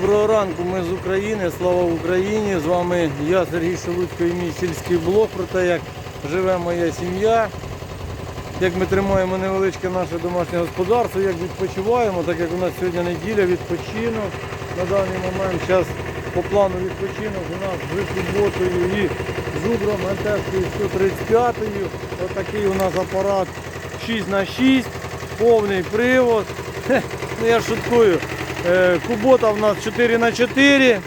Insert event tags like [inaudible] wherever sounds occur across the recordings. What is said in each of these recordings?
Доброго ранку, ми з України, слава Україні! З вами я, Сергій Шелудько і мій сільський блог про те, як живе моя сім'я, як ми тримаємо невеличке наше домашнє господарство, як відпочиваємо, так як у нас сьогодні неділя, відпочинок. На даний момент зараз по плану відпочинок у нас з суботою і зубром антешкою 135 Отакий у нас апарат 6х6, повний привод. Ну я шуткую. Е, Кубота в нас 4х4,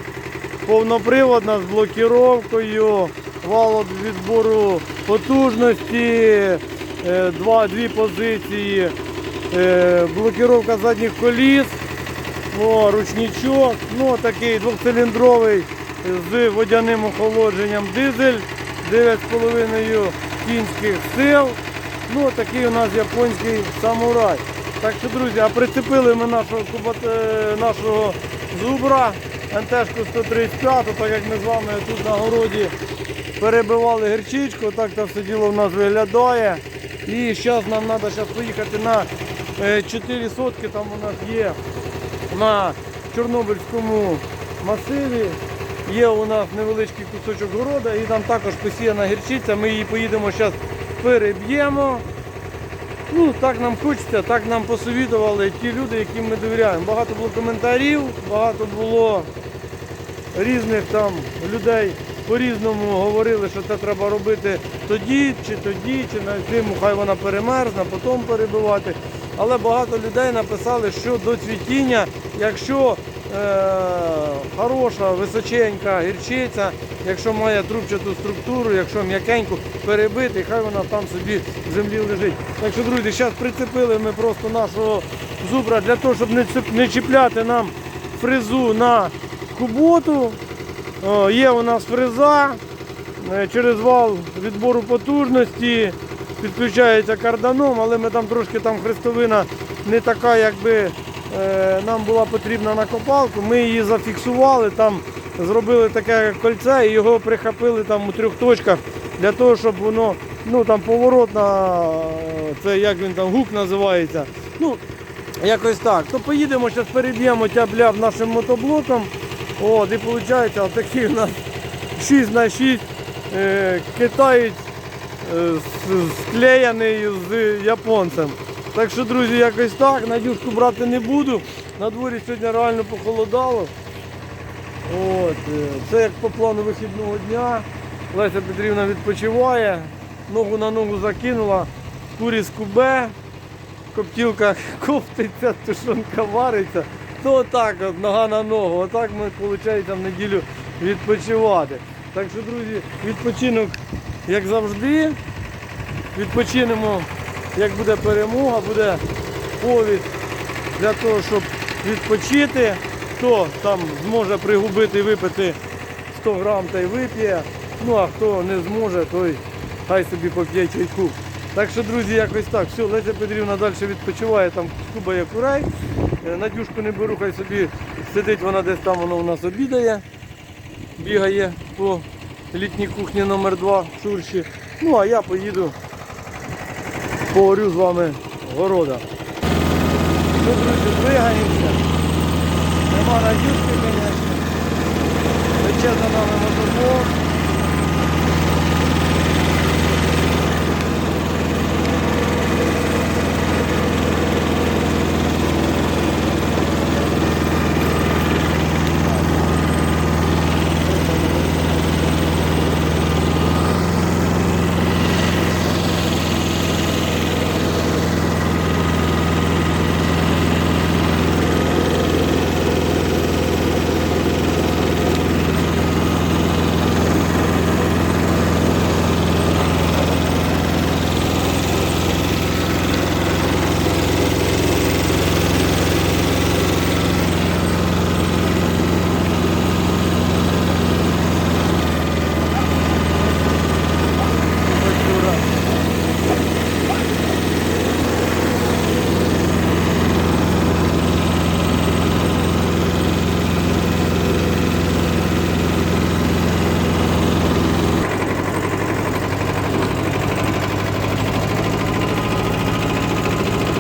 повноприводна з блокіровкою, вал відбору потужності, е, два, дві позиції, е, блокіровка задніх коліс, о, ручничок, ну такий двохциліндровий з водяним охолодженням дизель, 9,5 кінських сил. Ну, такий у нас японський самурай. Так що, друзі, а прицепили ми нашого, е, нашого зубра, НТшку 135, так як ми з вами тут на городі перебивали гірчичку, так це все діло в нас виглядає. І зараз нам треба зараз поїхати на 4 сотки, там у нас є на Чорнобильському масиві. Є у нас невеличкий кусочок города і там також посіяна гірчиця. Ми її поїдемо зараз переб'ємо. Ну, так нам хочеться, так нам посовітували ті люди, яким ми довіряємо. Багато було коментарів, багато було різних там людей по-різному говорили, що це треба робити тоді, чи тоді, чи на зиму, хай вона перемерзне, потім перебивати. Але багато людей написали, що до цвітіння, якщо хороша, височенька гірчиця, якщо має трубчату структуру, якщо м'якеньку перебити, хай вона там собі в землі лежить. Так що, друзі, зараз прицепили ми просто нашого зубра для того, щоб не чіпляти нам фрезу на куботу. Є у нас фреза, е, через вал відбору потужності, підключається карданом, але ми там трошки там хрестовина не така, якби е, нам була потрібна на копалку. Ми її зафіксували, там зробили таке кольце і його прихопили там у трьох точках для того, щоб воно, ну там поворотна, е, це як він там гук називається. Ну, Якось так. То поїдемо, зараз переб'ємо тяб-ляп нашим мотоблоком. От, і виходить, отакий у нас 6 на 6 е, китаєць е, склеєний з японцем. Так що, друзі, якось так. Надюшку брати не буду. На дворі сьогодні реально похолодало. От, е, це як по плану вихідного дня. Леся Петрівна відпочиває, ногу на ногу закинула, курі скубе коптілка [laughs] коптиться, тушонка вариться, то так от, нога на ногу. Отак ми, виходить, в неділю відпочивати. Так що, друзі, відпочинок, як завжди, відпочинемо, як буде перемога, буде повід для того, щоб відпочити. Хто там зможе пригубити випити 100 грам та й вип'є. Ну а хто не зможе, той хай собі поп'є чайку. Так що, друзі, якось так. Все, Леся Петрівна далі відпочиває, там скубає курей. Е, Надюшку не беру, хай собі сидить, вона десь там воно у нас обідає, бігає по літній кухні номер 2 в Шурші. Ну а я поїду, поговорю з вами города. Ну, друзі, двигаємося. Нема радюшки, звісно. Тече за нами мотоблок. Юра.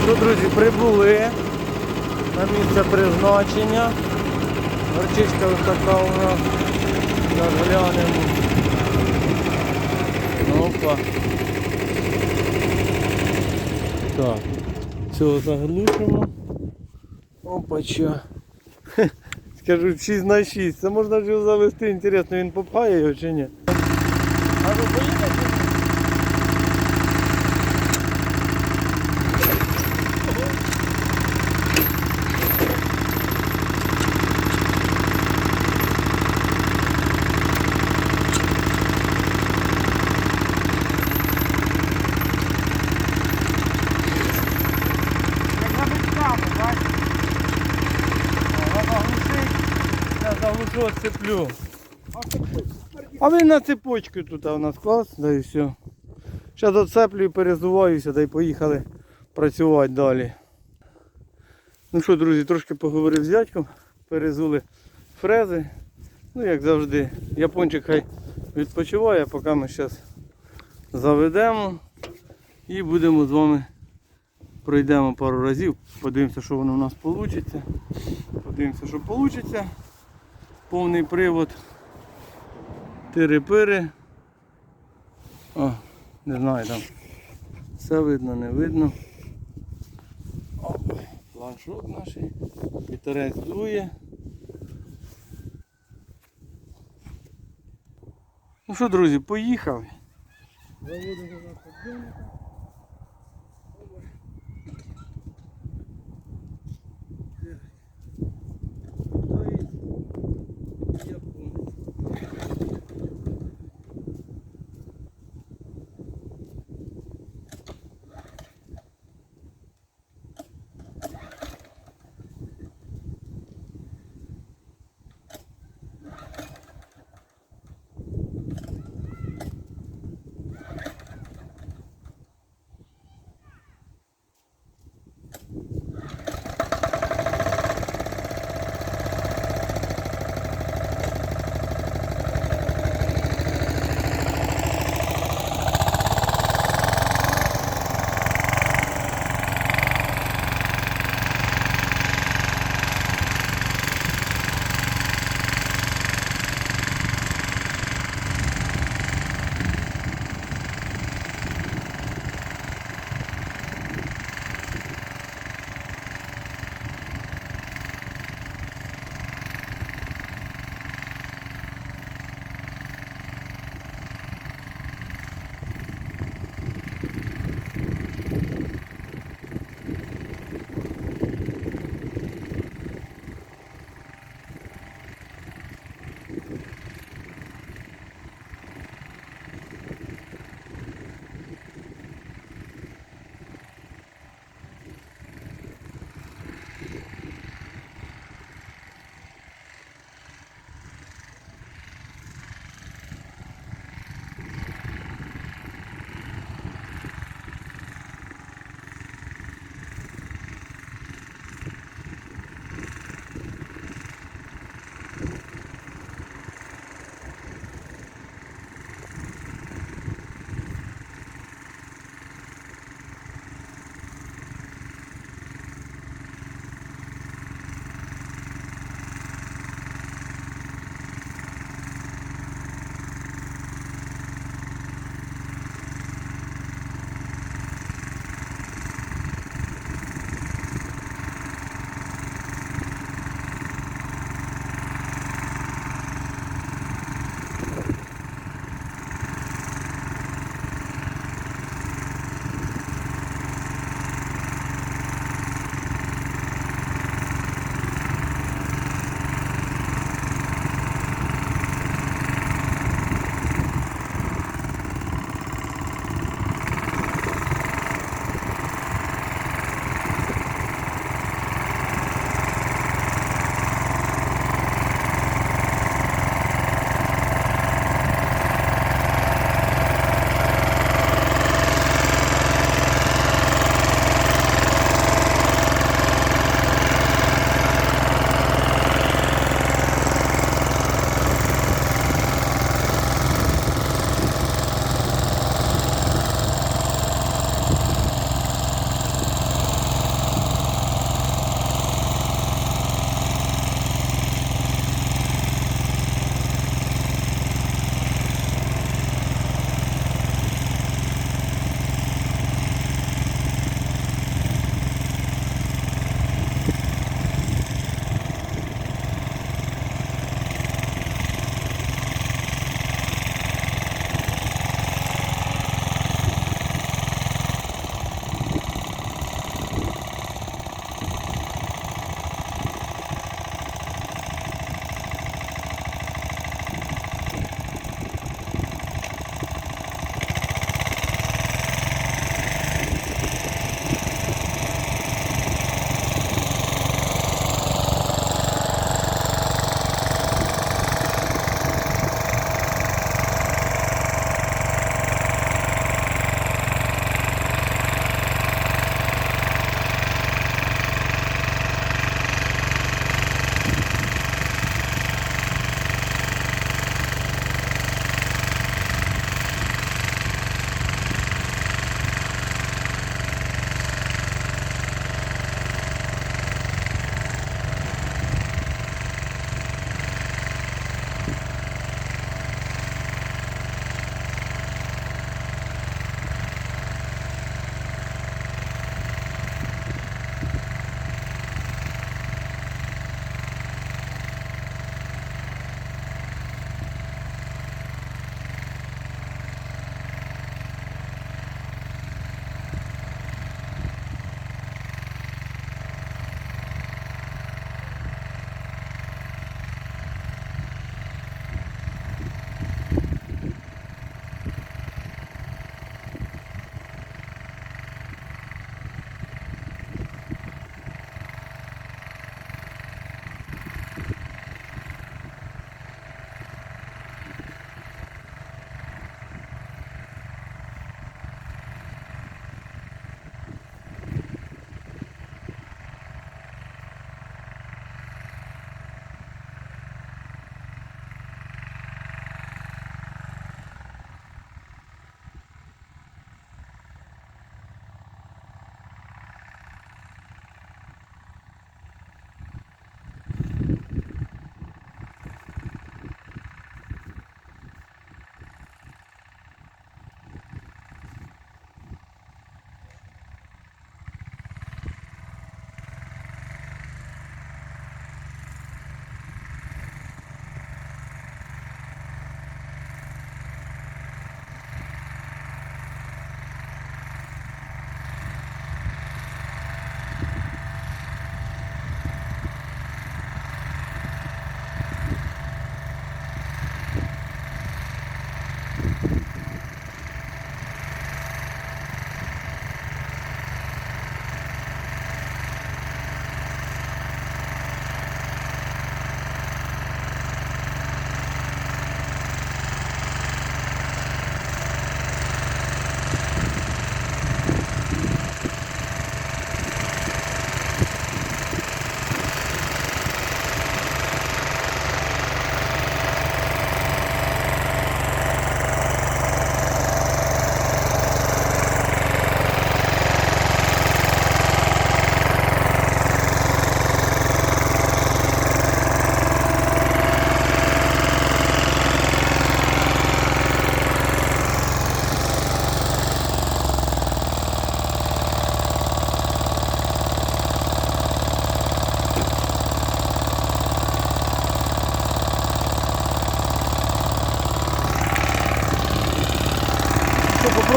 Ну, друзі, прибули на місце призначення. Горчичка така у нас. Зараз глянемо. Опа. Так. Цього заглушимо. Опача. Хе, [laughs] Скажу 6 на 6. Це можна його завести, інтересно, він попає його чи ні? А ви поїдете? Як на бичками, бачиш? Треба заглушити. Я заглушу, отцеплю. Він на цепочку тут у нас клас, да і все. Зараз отцеплю і перезуваюся, да й поїхали працювати далі. Ну що, друзі, трошки поговорив з дядьком, перезули фрези. Ну, як завжди, япончик хай відпочиває, поки ми зараз заведемо і будемо з вами пройдемо пару разів, подивимося, що воно у нас вийде. Подивимося, що вийде. Повний привод. Тири-пири. О, не знаю там. Все видно, не видно. О, планшот наш. Вітерець дує. Ну що, друзі, поїхали. Заводимо на подйомника.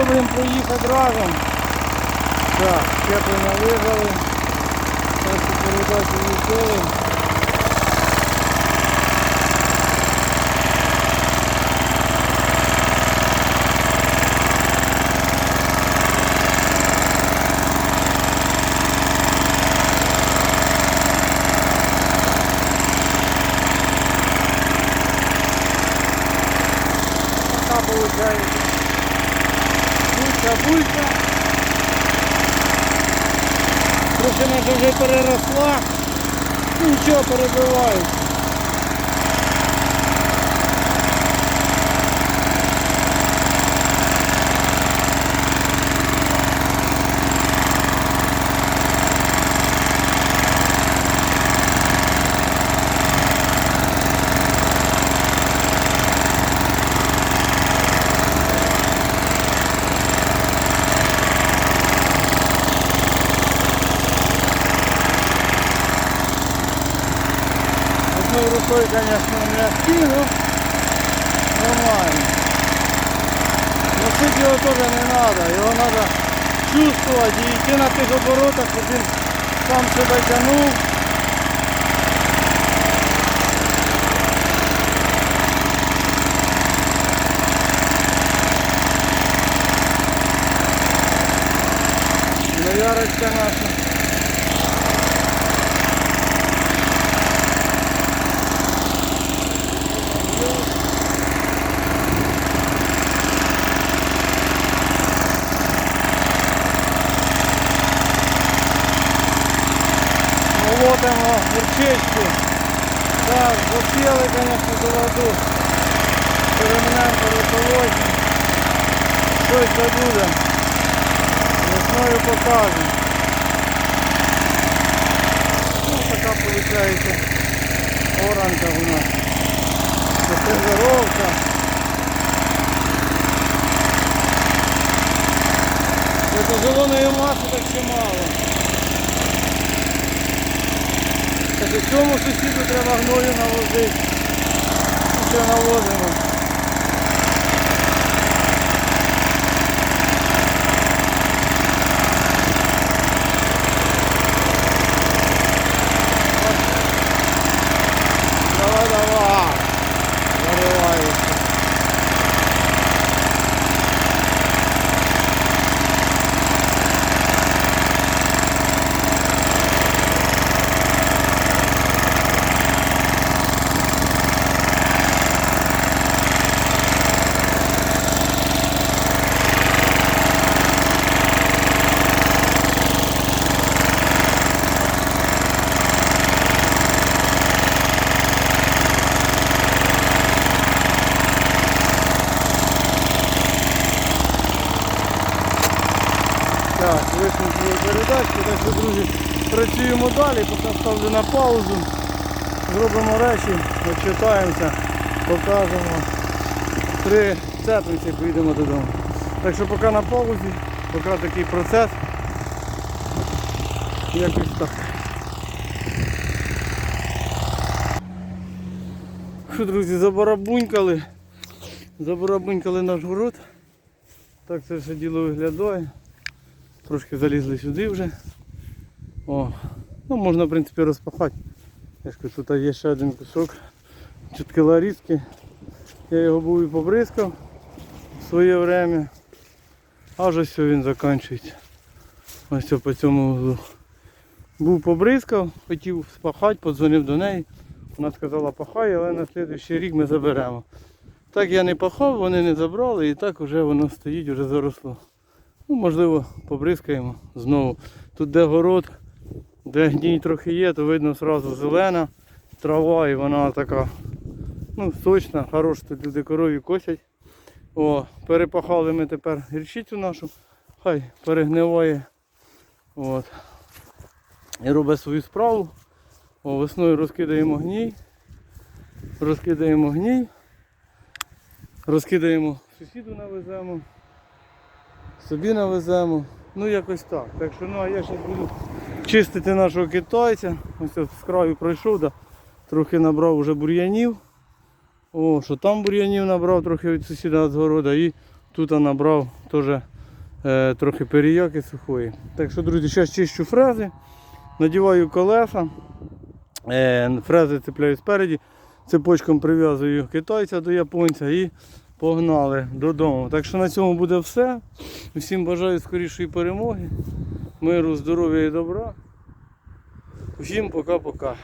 Пробуємо проїхати разом. Так, щеплення виграли. Першу передачу відкрили. Така виходить. Булька, булька. Наша вже переросла. Нічого, перебивають. Одной рукой, конечно, не активно. Нормально. Но суть его тоже не надо. Его надо чувствовать и идти на тех оборотах, щоб він сам себе тянув. Ну, ярочка наша. Гірчичку. Так, засіяли, звісно, до воду. Перемнемо переколоть. Щось це буде. Весною покажемо. Ну, така виходить оранка у нас. Фрезеровка. Це зеленої маси так чимало. Так і цьому сусіду треба гною навозити. Що навозимо. Давай, давай. Заривається. Так, висновку передачки, так що, друзі, працюємо далі, поки ставлю на паузу. Зробимо речі, відчитаємося, покажемо. Три цеплиці поїдемо додому. Так що поки на паузі, поки такий процес. Якось так. Що, друзі, забарабунькали. Забарабунькали наш город. Так це все діло виглядає. Трошки залізли сюди вже. О, ну можна в принципі розпахати. Я ж кажу, тут є ще один кусок чутки ларізки. Я його був і побризкав в своє время. А вже все він закінчується. Ось по цьому углу. Був побризкав, хотів спахати, подзвонив до неї. Вона сказала пахай, але на наступний рік ми заберемо. Так я не пахав, вони не забрали і так вже воно стоїть, вже заросло. Ну, можливо, побризкаємо знову. Тут де город, де гній трохи є, то видно одразу зелена трава і вона така ну, сочна, хороша, тут люди корові косять. О, перепахали ми тепер гірчицю нашу, хай перегниває. От. І робить свою справу. О, весною розкидаємо гній. Розкидаємо гній. Розкидаємо сусіду навеземо собі навеземо. Ну якось так. Так що ну а я зараз буду чистити нашого китайця. Ось з краю пройшов, да, трохи набрав вже бур'янів. О, що там бур'янів набрав трохи від сусіда з города і тут набрав теж е, трохи періяки сухої. Так що, друзі, зараз чищу фрези, надіваю колеса, е, фрези цепляю спереді, цепочком прив'язую китайця до японця і погнали додому. Так що на цьому буде все. Всім бажаю скорішої перемоги, миру, здоров'я і добра. Усім пока-пока.